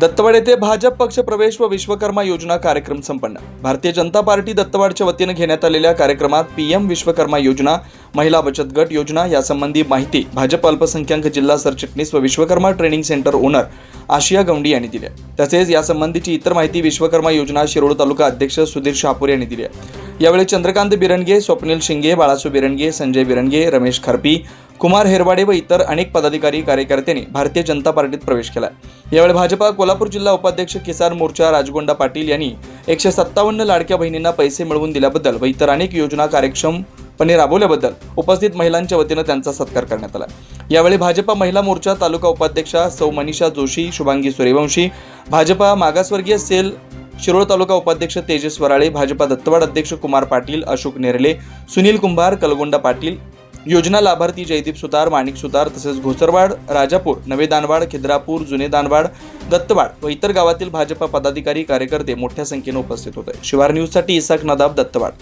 दत्तवाड येथे भाजप पक्ष प्रवेश व विश्वकर्मा योजना कार्यक्रम संपन्न. भारतीय जनता पार्टी दत्तवाडच्या वतीनं घेण्यात आलेल्या कार्यक्रमात पीएम विश्वकर्मा योजना महिला बचत गट योजना यासंबंधी माहिती भाजप अल्पसंख्याक जिल्हा सरचिटणीस व Vishwakarma training centre owner Ashiya Gawandi यांनी दिली तसेच यासंबंधीची इतर माहिती विश्वकर्मा योजना शिरोळ तालुका अध्यक्ष सुधीर शहापूर यांनी दिली आहे. यावेळी चंद्रकांत बिरणगे स्वप्नील शिंगे बाळासू बिरणगे संजय बिरणगे रमेश खरपी कुमार हेरवाडे व इतर अनेक पदाधिकारी कार्यकर्त्यांनी भारतीय जनता पार्टीत प्रवेश केला. यावेळी भाजपा कोल्हापूर जिल्हा उपाध्यक्ष किसान मोर्चा राजगोंडा पाटील यांनी एकशे सत्तावन्न लाडक्या बहिणींना पैसे मिळवून दिल्याबद्दल व इतर अनेक योजना कार्यक्षमपणे राबवल्याबद्दल उपस्थित महिलांच्या वतीनं त्यांचा सत्कार करण्यात आला. यावेळी भाजपा महिला मोर्चा तालुका उपाध्यक्षा सौ मनीषा जोशी शुभांगी सूर्यवंशी भाजपा मागासवर्गीय सेल शिरोळ तालुका उपाध्यक्ष तेजस वराळे भाजपा दत्तवाड अध्यक्ष कुमार पाटील अशोक नेरले सुनील कुंभार कलगोंडा पाटील योजना लाभार्थी जयदीप सुतार माणिक सुतार तसेच घोसरवाड राजापूर नवे दानवाड खिद्रापूर जुने दानवाड दत्तवाड व इतर गावातील भाजपा पदाधिकारी कार्यकर्ते मोठ्या संख्येने उपस्थित होते. शिवार न्यूजसाठी इसाक नदाब दत्तवाड.